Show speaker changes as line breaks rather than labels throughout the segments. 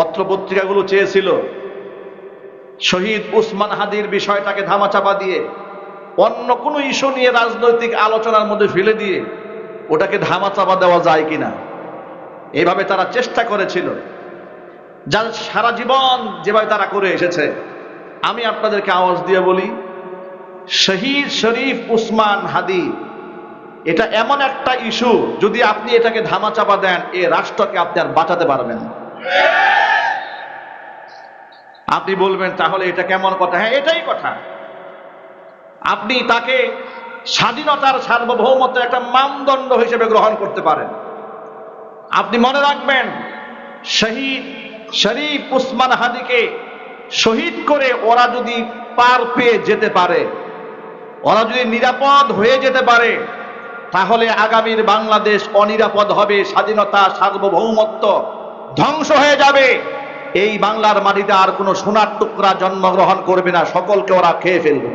পত্রপত্রিকাগুলো চেয়েছিল। শহীদ উসমান হাদির বিষয়টাকে ধামাচাপা দিয়ে, অন্য কোনো ইস্যু নিয়ে রাজনৈতিক আলোচনার মধ্যে ফেলে দিয়ে ওটাকে ধামাচাপা দেওয়া যায় কিনা? এইভাবে তারা চেষ্টা করেছিল। যার সারা জীবন যেভাবে তারা করে এসেছে, আমি আপনাদেরকে আওয়াজ দিয়ে বলি, শহীদ শরীফ উসমান হাদি, এটা এমন একটা ইস্যু, যদি আপনি এটাকে ধামাচাপা দেন, এ রাষ্ট্রকে আপনি আর বাঁচাতে পারবেন না। আপনি বলবেন, তাহলে এটা কেমন কথা? হ্যাঁ এটাই কথা। আপনি তাকে স্বাধীনতার সার্বভৌমত্বের একটা মানদণ্ড হিসেবে গ্রহণ করতে পারেন। আপনি মনে রাখবেন, শহীদ শরীফ উসমান হাদিকে শহীদ করে ওরা যদি পার পেয়ে যেতে পারে, ওরা যদি নিরাপদ হয়ে যেতে পারে, তাহলে আগামীর বাংলাদেশ অনিরাপদ হবে, স্বাধীনতা, সার্বভৌমত্ব ধ্বংস হয়ে যাবে। এই বাংলার মাটিতে আর কোনো সোনার টুকরা জন্মগ্রহণ করবে না, সকলকে ওরা খেয়ে ফেলবে।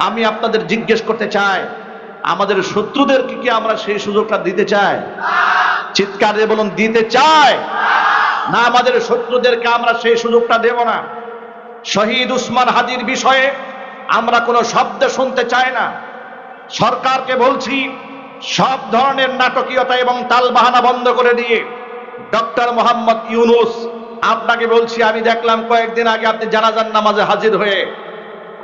আমি আপনাদের জিজ্ঞেস করতে চাই, আমাদের শত্রুদেরকে কি আমরা সেই সুযোগটা দিতে চাই? চিৎকার দিয়ে বলুন, দিতে চাই। না, আমাদের শত্রুদেরকে আমরা সেই সুযোগটা দেব না। শহীদ উসমান হাদির বিষয়ে আমরা কোনো শব্দ শুনতে চাই না। সরকারকে বলছি, সব ধরনের নাটকীয়তা এবং তালবাহানা বন্ধ করে দিয়ে ডক্টর মোহাম্মদ ইউনুস আপনাকে বলছি, আমি দেখলাম কয়েকদিন আগে আপনি জানাজান নামাজে হাজির হয়ে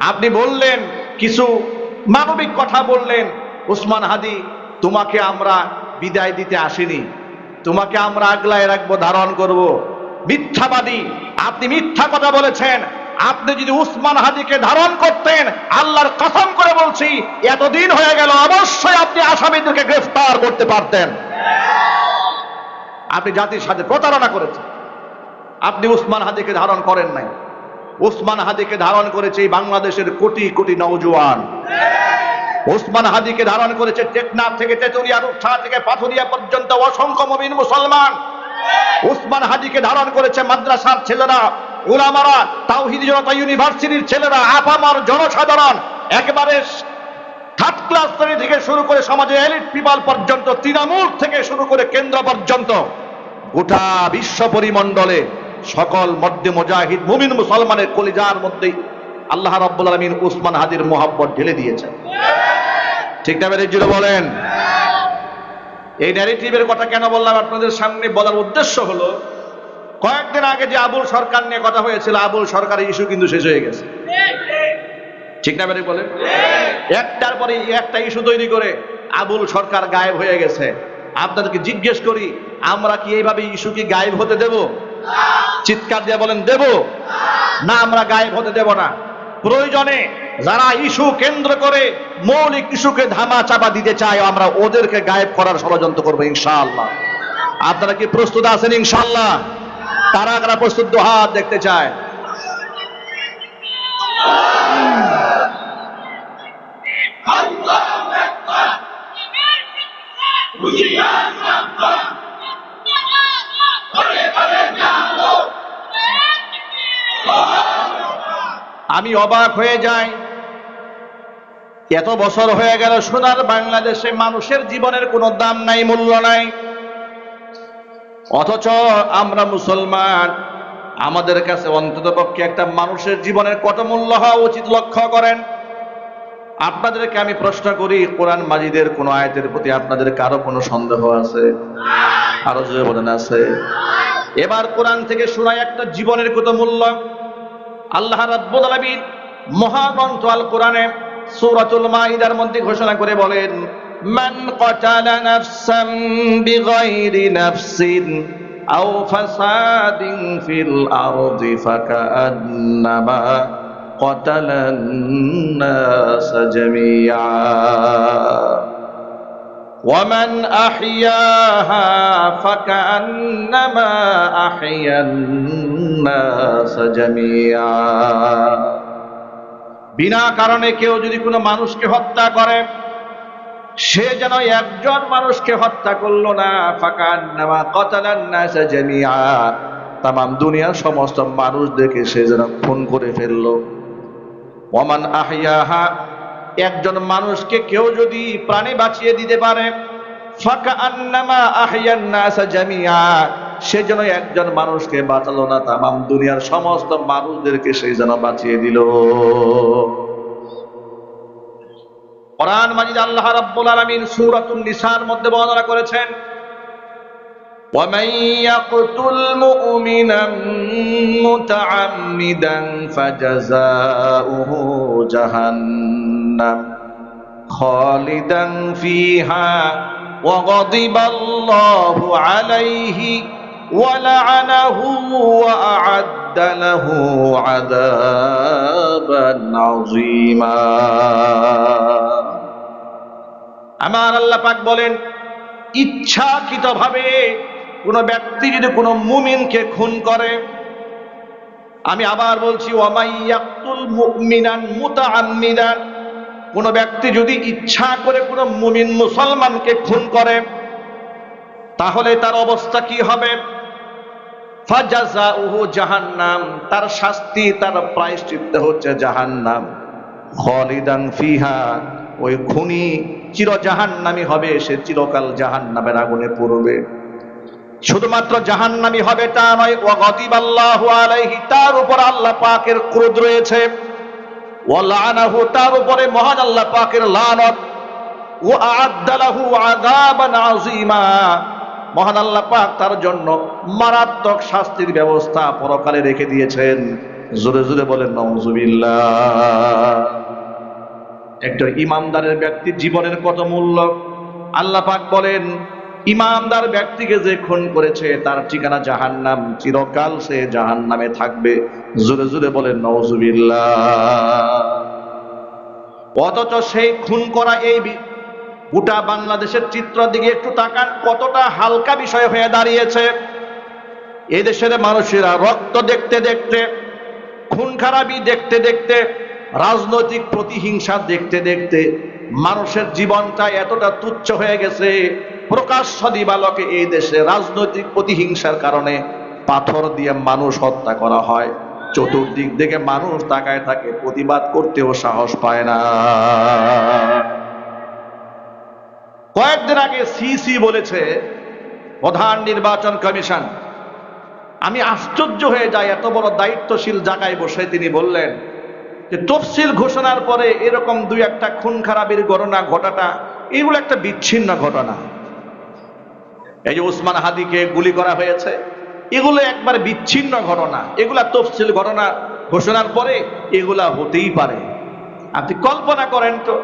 আপনি বললেন, কিছু মানবিক কথা বললেন। উসমান হাদি, তোমাকে আমরা বিদায় দিতে আসিনি। তোমাকে আমরা আগলায় রাখব, ধারণ করব। মিথ্যাবাদী, আপনি মিথ্যা কথা বলেছেন। আপনি যদি উসমান হাদিকে ধারণ করতেন, আল্লাহর কসম করে বলছি, এতদিন হয়ে গেল, অবশ্যই আপনি আসামিদেরকে গ্রেফতার করতে পারতেন। আপনি জাতির সাথে প্রতারণা করেছেন। আপনি উসমান হাদিকে ধারণ করেন নাই। উসমান হাদিকে ধারণ করেছে এই বাংলাদেশের কোটি কোটি নওজোয়ান। ওসমান হাদিকে ধারণ করেছে টেকনাফ থেকে তেতুরিয়া রূপসা থেকে পাথুরিয়া পর্যন্ত অসংখ্য মবিন মুসলমান। উসমান হাদিকে ধারণ করেছে মাদ্রাসার ছেলেরা, উলামারা, তাওহিদ জনতা ইউনিভার্সিটির ছেলেরা, আপামার জনসাধারণ। একেবারে থার্ড ক্লাস শ্রেণি থেকে শুরু করে সমাজের এলিট পিপাল পর্যন্ত, তৃণমূল থেকে শুরু করে কেন্দ্র পর্যন্ত গোটা বিশ্ব পরিমণ্ডলে সকল মধ্যে মুজাহিদ, মুমিন মুসলমানের কলিজার মধ্যেই আল্লাহ রাব্বুল আলামিন উসমান হাদির মোহাব্বত ঢেলে দিয়েছেন। ঠিক না বেরিয়ে জুড়ে বলেন? এই ন্যারেটিভের কথা কেন বললাম আপনাদের সামনে? বলার উদ্দেশ্য হলো, কয়েকদিন আগে যে আবুল সরকার নিয়ে কথা হয়েছিল, আবুল সরকারের ইস্যু কিন্তু শেষ হয়ে গেছে। ঠিক না বেরিয়ে বলেন? একটার পরে একটা ইস্যু তৈরি করে আবুল সরকার গায়েব হয়ে গেছে। আপনাদেরকে জিজ্ঞেস করি, আমরা কি এইভাবে ইস্যু কি গায়েব হতে দেব? চিৎকার দিয়ে বলেন, দেব। না, আমরা গায়েব হতে দেব না। প্রয়োজনে যারা ইস্যু কেন্দ্র করে মৌলিক ইস্যুকে ধামা চাপা দিতে চায়, আমরা ওদেরকে গায়েব করার ষড়যন্ত্র করব, ইনশাআল্লাহ। আপনারা কি প্রস্তুত আছেন, ইনশাআল্লাহ? তারা কারা প্রস্তুত হাত দেখতে চায়। আমি অবাক হয়ে যাই। এত বছর হয়ে গেল সোনার বাংলাদেশে মানুষের জীবনের কোনো দাম নাই, মূল্য নাই। অথচ আমরা মুসলমান, আমাদের কাছে অন্তত পক্ষে একটা মানুষের জীবনের কত মূল্য হওয়া উচিত লক্ষ্য করেন? আপনাদেরকে আমি প্রশ্ন করি, কোরআন মাজিদের কোন আয়তের প্রতি আপনাদের কারও কোনো সন্দেহ আছে? আরও জোরে বলেন, আছে। এবার কোরআন থেকে শোনায় একটা জীবনের কত মূল্য? আল্লাহ রাব্বুল আলামিন মহাগ্রন্থ আল কোরআনে সূরাতুল মাইদার মধ্যে ঘোষণা করে বলেন মান কাতালা নাফসান বিগাইরি নাফসিন আও ফাসাদিন ফিল আরদি ফাকান্নামা قتل الناس جميعا ومن أحياها فكأنما أحيا الناس جميعا বিনা কারণে কেউ যদি কোনো মানুষকে হত্যা করে সে যেন একজন মানুষকে হত্যা করলো না ফাকান নামা কতালান নাসা জামিয়া তামাম দুনিয়ার সমস্ত মানুষদেরকে সে যেন খুন করে ফেললো ওমান আহিয়াহা একজন মানুষকে কেউ যদি প্রাণে বাঁচিয়ে দিতে পারে ফাঁকা আন্নামা আহিয়ান নাসা জামিয়া সে যেন একজন মানুষকে বাঁচালো না তামাম দুনিয়ার সমস্ত মানুষদেরকে সেই যেন বাঁচিয়ে দিল কোরআন মাজিদ আল্লাহ রাব্বুল আলামিন সূরাতুন নিসার মধ্যে বর্ণনা করেছেন ومن يقتل مؤمنا متعمدا فجزاؤه جهنم জাহান্নাম। খালিদান ফিহা ওয়া গাদিবাল্লাহু আলাইহি ওয়া ওয়া লাহু আযাবান আমার আল্লাহ পাক বলেন, ইচ্ছাকৃতভাবে কোনো ব্যক্তি যদি কোনো মুমিনকে খুন করে, আমি আবার বলছি ওয়ামাইয়াক্তুল মুমিনান মুতাআম্মিদান কোনো ব্যক্তি যদি ইচ্ছা করে কোনো মুমিন মুসলমানকে খুন করে, তাহলে তার অবস্থা কি হবে? জাহান্নাম, তার শাস্তি, তার প্রায়শ্চিত্ত হচ্ছে জাহান্নাম। খালিদান ফিহা, ওই খুনি চির জাহান্নামি হবে, সে চিরকাল জাহান্নামের আগুনে পড়বে। শুধুমাত্র জাহান্নামি হবে তা নয় ও গদিবাল্লাহু আলাইহি, তার উপর আল্লাহ পাকের ক্রোধ রয়েছে। ও লানাহু তার উপরে মহান আল্লাহ পাকের লানত। ও আদালাহু আযাবান আযীমা। মহান আল্লাহ পাক তার জন্য মারাত্মক শাস্তির ব্যবস্থা পরকালে রেখে দিয়েছেন। জোরে জোরে বলেন নওজুবিল্লাহ একটা ইমানদারের ব্যক্তির জীবনের কত মূল্য? আল্লাহ পাক বলেন ইমানদার ব্যক্তিকে যে খুন করেছে, তার ঠিকানা জাহান্নাম, চিরকাল সে জাহান্নামে থাকবে। জোরে জোরে বলেন, নওজুবিল্লাহ। অথচ সেই খুন করা এই গোটা বাংলাদেশের চিত্র দিকে একটু তাকান, কতটা হালকা বিষয় হয়ে দাঁড়িয়েছে। এদেশের মানুষেরা রক্ত দেখতে দেখতে, খুন খারাপি দেখতে দেখতে, রাজনৈতিক প্রতিহিংসা দেখতে দেখতে মানুষের জীবনটা এতটা তুচ্ছ হয়ে গেছে, প্রকাশ্য দিবালকে এই দেশে রাজনৈতিক প্রতিহিংসার কারণে পাথর দিয়ে মানুষ হত্যা করা হয়। চতুর্দিক থেকে মানুষ তাকায় থাকে, প্রতিবাদ করতেও সাহস পায় না। কয়েকদিন আগে সিসি বলেছে, প্রধান নির্বাচন কমিশন, আমি আশ্চর্য হয়ে যাই, এত বড় দায়িত্বশীল জায়গায় বসে তিনি বললেন যে তফসিল ঘোষণার পরে এরকম দুই একটা খুন খারাপের ঘটনা ঘটাটা এগুলো একটা বিচ্ছিন্ন ঘটনা। এই যে উসমান হাদিকে গুলি করা হয়েছে, এগুলো একবার বিচ্ছিন্ন ঘটনা। এগুলা তফসিল ঘটনা ঘোষণার পরে এগুলা হতেই পারে। আপনি কল্পনা করেন তো,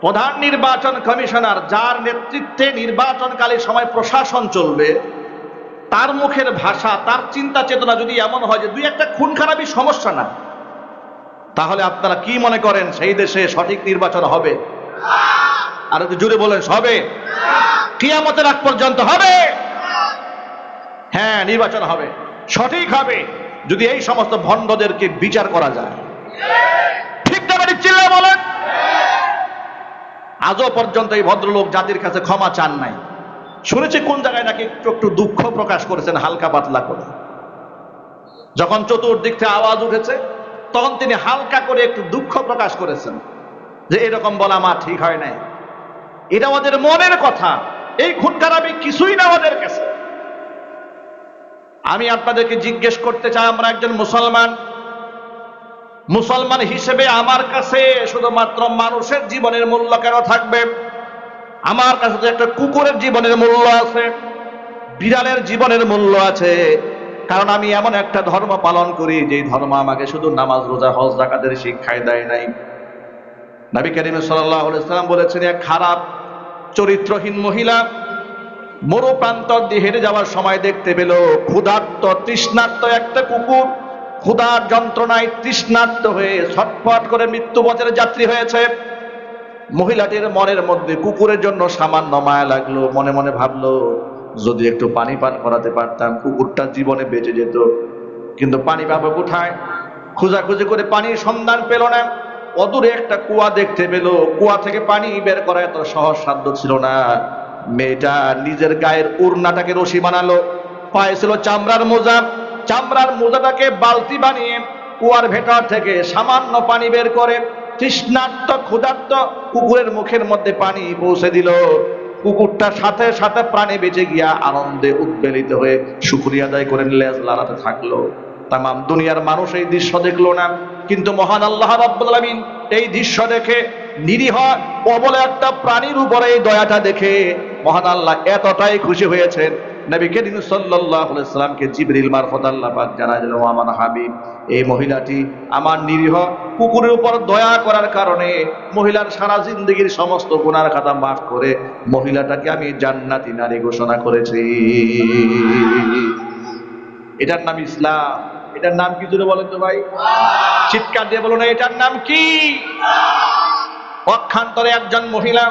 প্রধান নির্বাচন কমিশনার যার নেতৃত্বে নির্বাচনকালে সময় প্রশাসন চলবে, তার মুখের ভাষা, তার চিন্তা চেতনা যদি এমন হয় যে দুই একটা খুন খারাপই সমস্যা না তাহলে আপনারা কি মনে করেন সেই দেশে সঠিক নির্বাচন হবে? আর জুড়ে বলেন, হবে। কিয়ামতের আগ পর্যন্ত হবে। হ্যাঁ নির্বাচন হবে। সঠিক হবে। যদি এই সমস্ত ভণ্ডদেরকে বিচার করা যায়। ঠিক না চিল্লা বলেন। আজও পর্যন্ত এই ভদ্রলোক জাতির কাছে ক্ষমা চান নাই। শুনেছি কোন জায়গায় নাকি একটু একটু দুঃখ প্রকাশ করেছেন হালকা পাতলা করে। যখন চতুর্দিক থেকে আওয়াজ উঠেছে তখন তিনি হালকা করে একটু দুঃখ প্রকাশ করেছেন যে এরকম বলা মা ঠিক হয় নাই। এটা ওদের মনের কথা। এই খুন খারাপি কিছুই না ওদের কাছে। আমি আপনাদেরকে জিজ্ঞেস করতে চাই, আমরা একজন মুসলমান। মুসলমান হিসেবে আমার কাছে শুধুমাত্র মানুষের জীবনের মূল্য কেন থাকবে? আমার কাছে তো একটা কুকুরের জীবনের মূল্য আছে, বিড়ালের জীবনের মূল্য আছে। কারণ আমি এমন একটা ধর্ম পালন করি যে ধর্ম আমাকে শুধু নামাজ, রোজা, হজ, জাকাতের শিক্ষায় দেয় নাই। নবী করিম সাল্লাম বলেছেন, এক খারাপ, চরিত্রহীন মহিলা মরু প্রান্তর দিয়ে হেঁটে যাওয়ার সময় দেখতে পেল, ক্ষুধার্ত, তৃষ্ণার্ত একটা কুকুর। ক্ষুধার যন্ত্রণায় তৃষ্ণার্ত হয়ে ছটফট করে মৃত্যু বছরের যাত্রী হয়েছে। মহিলাটির মনের মধ্যে কুকুরের জন্য সামান্য মায়া লাগল, মনে মনে ভাবলো যদি একটু পানি পান করাতে পারতাম, কুকুরটা জীবনে বেঁচে যেত। কিন্তু পানি পাবো কোথায়? খোঁজাখুঁজি করে পানির সন্ধান পেল না। অদূরে একটা কুয়া দেখতে পেল। কুয়া থেকে পানি বের করা এত সহজ সাধ্য ছিল না। মেয়েটা নিজের গায়ের উড়নাটাকে রশি বানালো। পায়ে ছিল চামড়ার মোজা। চামড়ার মোজাটাকে বালতি বানিয়ে কুয়ার ভেতর থেকে সামান্য পানি বের করে তৃষ্ণার্ত, ক্ষুধার্ত কুকুরের মুখের মধ্যে পানি পৌঁছে দিল। কুকুরটার সাথে সাথে প্রাণে বেঁচে গিয়া আনন্দে উদ্বেলিত হয়ে শুক্রিয়া আদায় করেন লেজ লাড়াতে থাকল। তামাম দুনিয়ার মানুষ এই দৃশ্য দেখল না। কিন্তু মহান আল্লাহ রাব্বুল এই দৃশ্য দেখে নিরীহ, অবলে একটা প্রাণীর উপরে এই দয়াটা দেখে মহান আল্লাহ এতটাই খুশি হয়েছেন নবী করিম সাল্লামকে জিবরিল মারফত আল্লাহ জানায় দিল আমার হাবিব, এই মহিলাটি আমার নিরীহ কুকুরের উপর দয়া করার কারণে মহিলার সারা জিন্দগির সমস্ত গুনার খাতা মাফ করে মহিলাটাকে আমি জান্নাতি নারী ঘোষণা করেছি। এটার নাম ইসলাম। এটার নাম কি জুড়ে বলেন তো ভাই? চিৎকার দিয়ে বলুন, এটার নাম কি? পক্ষান্তরে একজন মহিলা